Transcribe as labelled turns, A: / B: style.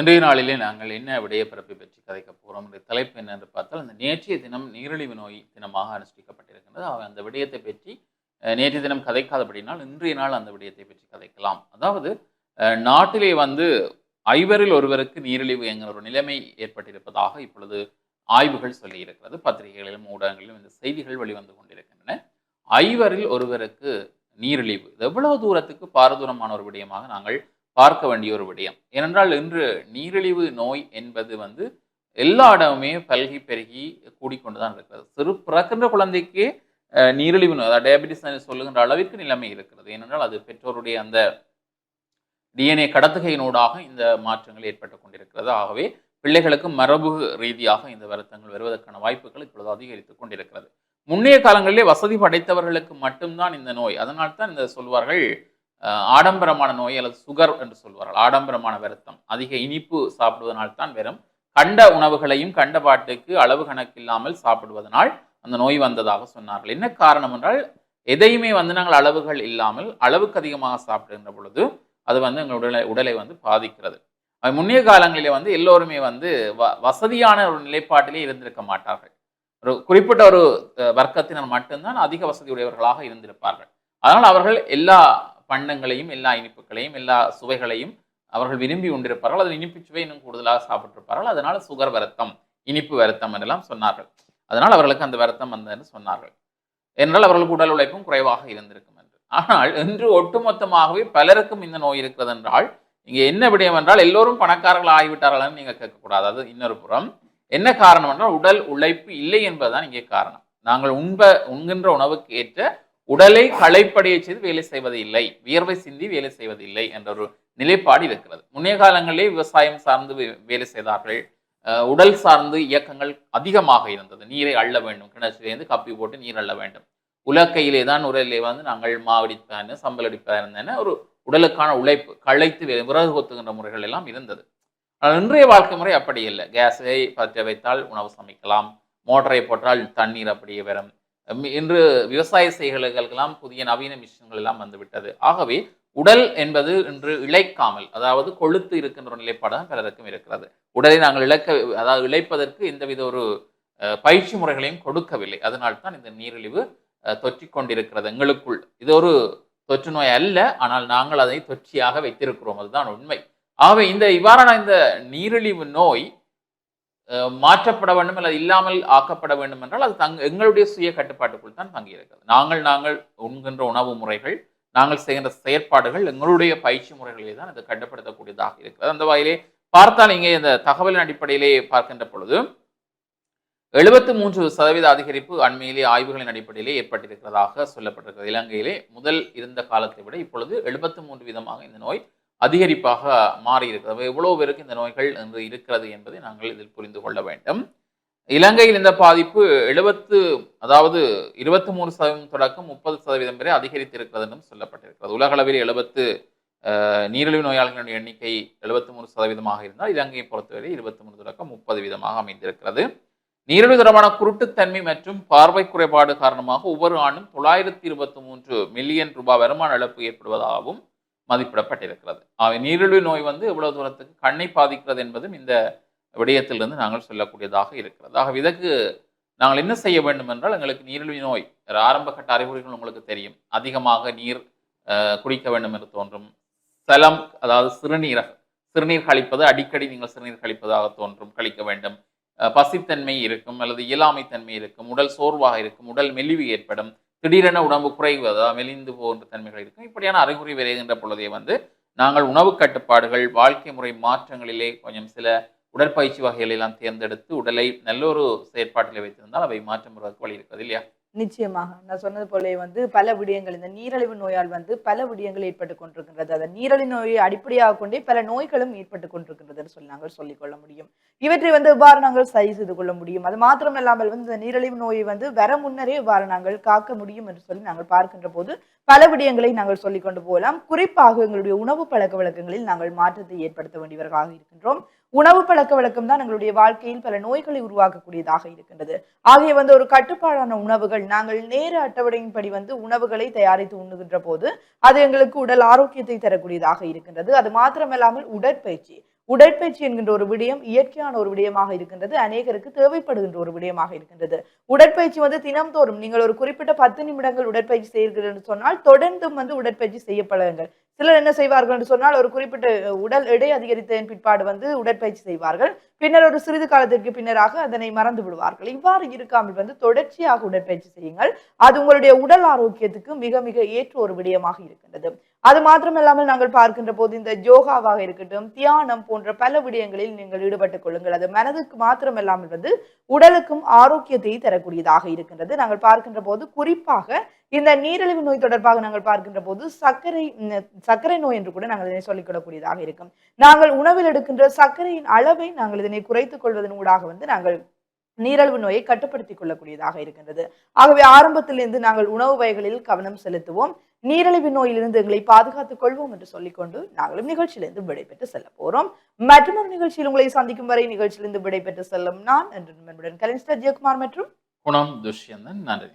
A: இன்றைய நாளிலே நாங்கள் என்ன விடயப்பிறப்பை பற்றி கதைக்க போகிறோம் என்ற தலைப்பு என்ன என்று பார்த்தால் அந்த நேற்றைய தினம் நீரிழிவு நோய் தினமாக அனுஷ்டிக்கப்பட்டிருக்கின்றது. ஆக அந்த விடயத்தை பற்றி நேற்றைய தினம் கதைக்காதபடினால் இன்றைய நாள் அந்த விடயத்தை பற்றி கதைக்கலாம். அதாவது நாட்டிலே வந்து ஐவரில் ஒருவருக்கு நீரிழிவு என்கிற ஒரு நிலைமை ஏற்பட்டிருப்பதாக இப்பொழுது ஆய்வுகள் சொல்லியிருக்கிறது. பத்திரிகைகளிலும் ஊடகங்களிலும் இந்த செய்திகள் வெளிவந்து கொண்டிருக்கின்றன. ஐவரில் ஒருவருக்கு நீரிழிவு. எவ்வளவு தூரத்துக்கு பாரதூரமான ஒரு விடயமாக நாங்கள் பார்க்க வேண்டிய ஒரு விடயம். ஏனென்றால் இன்று நீரிழிவு நோய் என்பது வந்து எல்லா இடமுமே பல்கி பெருகி கூடிக்கொண்டு தான் இருக்கிறது. சிறு பிறக்கின்ற குழந்தைக்கு நீரிழிவு நோய் அதாவது டயபிட்டிஸ் சொல்லுகின்ற அளவிற்கு நிலைமை இருக்கிறது. ஏனென்றால் அது பெற்றோருடைய அந்த டிஎன்ஏ கடத்துகையினூடாக இந்த மாற்றங்கள் ஏற்பட்டு கொண்டிருக்கிறது. ஆகவே பிள்ளைகளுக்கு மரபு ரீதியாக இந்த வருத்தங்கள் வருவதற்கான வாய்ப்புகள் இப்பொழுது அதிகரித்துக் கொண்டிருக்கிறது. முன்னைய காலங்களிலே வசதி படைத்தவர்களுக்கு மட்டும்தான் இந்த நோய். அதனால் தான் இந்த சொல்வார்கள் ஆடம்பரமான நோய் அல்லது சுகர் என்று சொல்வார்கள். ஆடம்பரமான வருத்தம். அதிக இனிப்பு சாப்பிடுவதனால் தான் வெறும் கண்ட உணவுகளையும் கண்ட பாட்டுக்கு அளவு கணக்கில்லாமல் சாப்பிடுவதனால் அந்த நோய் வந்ததாக சொன்னார்கள். என்ன காரணம் என்றால் எதையுமே வந்து நாங்கள் அளவுகள் இல்லாமல் அளவுக்கு அதிகமாக சாப்பிடுகின்ற பொழுது அது வந்து எங்கள் உடலை உடலை வந்து பாதிக்கிறது. முன்னைய காலங்களிலே வந்து எல்லோருமே வந்து வ வசதியான ஒரு நிலைப்பாட்டிலே இருந்திருக்க மாட்டார்கள். ஒரு குறிப்பிட்ட ஒரு வர்க்கத்தினர் மட்டும்தான் அதிக வசதி உடையவர்களாக இருந்திருப்பார்கள். அதனால் அவர்கள் எல்லா பண்டங்களையும் எல்லா இனிப்புகளையும் எல்லா சுவைகளையும் அவர்கள் விரும்பி உண்டிருப்பார்கள். அதில் இனிப்பு சுவை இன்னும் கூடுதலாக சாப்பிட்டிருப்பார்கள். அதனால் சுகர் வருத்தம் இனிப்பு வருத்தம் என்றெல்லாம் சொன்னார்கள். அதனால் அவர்களுக்கு அந்த வருத்தம் வந்ததுன்னு சொன்னார்கள். என்றால் அவர்களுக்கு உடல் உழைப்பும் குறைவாக இருந்திருக்கும் என்று. ஆனால் இன்று ஒட்டுமொத்தமாகவே பலருக்கும் இந்த நோய் இருக்கிறது என்றால் இங்கே என்ன விடயம் என்றால் எல்லோரும் பணக்காரர்கள் ஆகிவிட்டார்கள்னு நீங்கள் கேட்கக்கூடாது. அது இன்னொரு புறம். என்ன காரணம் என்றால் உடல் உழைப்பு இல்லை என்பதுதான் இங்கே காரணம். நாங்கள் உண்ப உண்கின்ற உணவுக்கு ஏற்ற உடலை களைப்படைய செய்து வேலை செய்வது இல்லை வியர்வை சிந்தி வேலை செய்வது இல்லை என்ற ஒரு நிலைப்பாடு இருக்கிறது. முன்னைய காலங்களிலே விவசாயம் சார்ந்து வே- வேலை செய்தார்கள். உடல் சார்ந்து இயக்கங்கள் அதிகமாக இருந்தது. நீரை அள்ள வேண்டும். கிணற்றிலேருந்து கப்பி போட்டு நீர் அள்ள வேண்டும். உலக்கையிலே தான் உரலிலே வந்து நாங்கள் மாவடிப்பேன் சம்பல் அடிப்பேன் ஒரு உடலுக்கான உழைப்பு களைத்து விறகு கொத்துகின்ற முறைகள் எல்லாம் இருந்தது. ஆனால் இன்றைய வாழ்க்கை முறை அப்படி இல்லை. கேஸை பற்ற வைத்தால் உணவு சமைக்கலாம். மோட்டரை போட்டால் தண்ணீர் அப்படியே வரும். இன்று விவசாய செய்களுக்கெல்லாம் புதிய நவீன மிஷின்கள் எல்லாம் வந்துவிட்டது. ஆகவே உடல் என்பது இன்று இழைக்காமல் அதாவது கொழுத்து இருக்கின்ற ஒரு பலருக்கும் இருக்கிறது. உடலை நாங்கள் இழக்க அதாவது இழைப்பதற்கு எந்தவித ஒரு பயிற்சி முறைகளையும் கொடுக்கவில்லை. அதனால் தான் இந்த நீரிழிவு தொற்றிக்கொண்டிருக்கிறது தொற்றிக் கொண்டிருக்கிறது எங்களுக்குள். இது ஒரு தொற்று நோய் அல்ல ஆனால் நாங்கள் அதை தொற்றியாக வைத்திருக்கிறோம். அதுதான் உண்மை. ஆகவே இந்த இவ்வாறான இந்த நீரிழிவு நோய் மாற்றப்பட வேண்டும் அல்லது இல்லாமல் ஆக்கப்பட வேண்டும் என்றால் அது தங் எங்களுடைய சுய கட்டுப்பாட்டுக்குள் தான் தங்கியிருக்கிறது. நாங்கள் நாங்கள் உண்கின்ற உணவு முறைகள் நாங்கள் செய்கின்ற செயற்பாடுகள் எங்களுடைய பயிற்சி முறைகளிலே தான் அது கட்டுப்படுத்தக்கூடியதாக இருக்கிறது. அந்த வகையிலே பார்த்தால் இங்கே இந்த தகவலின் அடிப்படையிலே பார்க்கின்ற பொழுது எழுபத்து மூன்று சதவீத அதிகரிப்பு அண்மையிலே ஆய்வுகளின் அடிப்படையிலே ஏற்பட்டிருக்கிறதாக சொல்லப்பட்டிருக்கிறது. இலங்கையிலே முதல் இருந்த காலத்தை விட இப்பொழுது எழுபத்து மூன்று விதமாக இந்த நோய் அதிகரிப்பாக மாறி இருக்கிறது எவ்வளோ பேருக்கு இந்த நோய்கள் என்று இருக்கிறது என்பதை நாங்கள் இதில் புரிந்து கொள்ள வேண்டும். இலங்கையில் இந்த பாதிப்பு எழுபத்து அதாவது இருபத்தி மூணு சதவீதம் தொடக்கம் முப்பது சதவீதம் வரை அதிகரித்திருக்கிறது என்றும் சொல்லப்பட்டிருக்கிறது. உலகளவில் எழுபத்து நீரிழிவு நோயாளிகளின் எண்ணிக்கை எழுபத்தி மூணு சதவீதமாக இருந்தால் இலங்கையை பொறுத்தவரை இருபத்தி மூணு தொடக்கம் முப்பது வீதமாக அமைந்திருக்கிறது. நீரிழிவு தொடர்பான குருட்டுத்தன்மை மற்றும் பார்வை குறைபாடு காரணமாக ஒவ்வொரு ஆண்டும் தொள்ளாயிரத்தி இருபத்தி மூன்று மில்லியன் ரூபாய் வருமான இழப்பு ஏற்படுவதாகவும் மதிப்பிடப்பட்டிருக்கிறது. ஆகவே நீரிழிவு நோய் வந்து எவ்வளவு தூரத்துக்கு கண்ணை பாதிக்கிறது என்பதும் இந்த விடயத்திலிருந்து நாங்கள் சொல்லக்கூடியதாக இருக்கிறது. ஆக இதற்கு நாங்கள் என்ன செய்ய வேண்டும் என்றால் எங்களுக்கு நீரிழிவு நோய் ஒரு ஆரம்ப கட்ட அறிகுறிகள் உங்களுக்கு தெரியும். அதிகமாக நீர் குடிக்க வேண்டும் என்று தோன்றும். சலம் அதாவது சிறுநீரக சிறுநீர் கழிப்பது அடிக்கடி நீங்கள் சிறுநீர் கழிப்பதாக தோன்றும் கழிக்க வேண்டும். பசித்தன்மை இருக்கும் அல்லது இயலாமை தன்மை இருக்கும் உடல் சோர்வாக இருக்கும் உடல் மெலிவு ஏற்படும் திடீரென உடம்பு குறைவு அதாவது மெலிந்து போன்ற தன்மைகள் இருக்கும். இப்படியான அறிகுறி விரைகின்ற பொழுதே வந்து நாங்கள் உணவு கட்டுப்பாடுகள் வாழ்க்கை முறை மாற்றங்களிலே கொஞ்சம் சில உடற்பயிற்சி வகைகளெல்லாம் தேர்ந்தெடுத்து உடலை நல்ல ஒரு செயற்பாட்டில் வைத்திருந்தால் அவை மாற்றம் வருவதற்கு வழி இருக்கிறது இல்லையா?
B: நிச்சயமாக. நான் சொன்னது போலே வந்து பல விடயங்கள் இந்த நீரிழிவு நோயால் வந்து பல விடயங்கள் ஏற்பட்டு கொண்டிருக்கின்றது. அந்த நீரிழிவு நோயை அடிப்படையாக கொண்டே பல நோய்களும் ஏற்பட்டு கொண்டிருக்கின்றதுன்னு சொல்லி நாங்கள் சொல்லிக்கொள்ள முடியும். இவற்றை வந்து உபாரணங்கள் நாங்கள் சரி செய்து கொள்ள முடியும்? அது மாத்திரம் இல்லாமல் வந்து இந்த நீரிழிவு நோயை வந்து வர முன்னரே உபாரணங்கள் நாங்கள் காக்க முடியும் என்று சொல்லி நாங்கள் பார்க்கின்ற போது பல விடயங்களை நாங்கள் சொல்லிக் கொண்டு போகலாம். குறிப்பாக எங்களுடைய உணவு பழக்க வழக்கங்களில் நாங்கள் மாற்றத்தை ஏற்படுத்த வேண்டியவர்களாக இருக்கின்றோம். உணவு பழக்க வழக்கம் தான் எங்களுடைய வாழ்க்கையில் பல நோய்களை உருவாக்கக்கூடியதாக இருக்கின்றது. ஆகிய வந்து ஒரு கட்டுப்பாடான உணவுகள் நாங்கள் நேர அட்டவணையின்படி வந்து உணவுகளை தயாரித்து உண்ணுகின்ற போது அது எங்களுக்கு உடல் ஆரோக்கியத்தை தரக்கூடியதாக இருக்கின்றது. அது மாத்திரமல்லாமல் உடற்பயிற்சி. உடற்பயிற்சி என்கின்ற ஒரு விடயம் இயற்கையான ஒரு விடயமாக இருக்கின்றது. அநேகருக்கு தேவைப்படுகின்ற ஒரு விடயமாக இருக்கின்றது. உடற்பயிற்சி வந்து தினம்தோறும் நீங்கள் ஒரு குறிப்பிட்ட பத்து நிமிடங்கள் உடற்பயிற்சி செய்கிறீர்கள் என்று சொன்னால் தொடர்ந்தும் வந்து உடற்பயிற்சி செய்ய பழகுங்கள் சிலர் என்ன செய்வார்கள் என்று சொன்னால் ஒரு குறிப்பிட்ட உடல் எடை அதிகரித்ததன் பிற்பாடு வந்து உடற்பயிற்சி செய்வார்கள். பின்னர் ஒரு சிறிது காலத்திற்கு பின்னராக அதனை மறந்து விடுவார்கள். இவ்வாறு இருக்காமல் வந்து தொடர்ச்சியாக உடற்பயிற்சி செய்யுங்கள். அது உங்களுடைய உடல் ஆரோக்கியத்துக்கு மிக மிக ஏற்ற ஒரு விடயமாக இருக்கின்றது. அது மாத்திரமல்லாமல் நாங்கள் பார்க்கின்ற போது இந்த யோகாவாக இருக்கட்டும் தியானம் போன்ற பல விடயங்களில் நீங்கள் ஈடுபட்டுக் கொள்ளுங்கள். அது மனதுக்கு மாத்திரமல்லாமல் வந்து உடலுக்கும் ஆரோக்கியத்தை தரக்கூடியதாக இருக்கின்றது. நாங்கள் பார்க்கின்ற போது குறிப்பாக இந்த நீரிழிவு நோய் தொடர்பாக நாங்கள் பார்க்கின்ற போது சர்க்கரை சர்க்கரை நோய் என்று கூட நாங்கள் இதனை சொல்லிக்கொள்ளக்கூடியதாக இருக்கும். நாங்கள் உணவில் எடுக்கின்ற சர்க்கரையின் அளவை நாங்கள் இதனை குறைத்துக் கொள்வதன் ஊடாக வந்து நாங்கள் நீரிழிவு நோயை கட்டுப்படுத்திக் கொள்ளக்கூடியதாக இருக்கின்றது. ஆகவே ஆரம்பத்திலிருந்து நாங்கள் உணவு வகைகளில் கவனம் செலுத்துவோம். நீரிழிவு நோயிலிருந்து எங்களை பாதுகாத்துக் கொள்வோம் என்று சொல்லிக்கொண்டு நாங்களும் நிகழ்ச்சியிலிருந்து விடைபெற்று செல்ல போறோம். மற்றொரு நிகழ்ச்சியில் உங்களை சந்திக்கும் வரை நிகழ்ச்சியிலிருந்து விடைபெற்று செல்லும் நான் என்று நண்பனுடன் கலின்ஸ்டர் ஜெயக்குமார் மற்றும்
A: குணம் துஷ்யந்தன். நன்றி.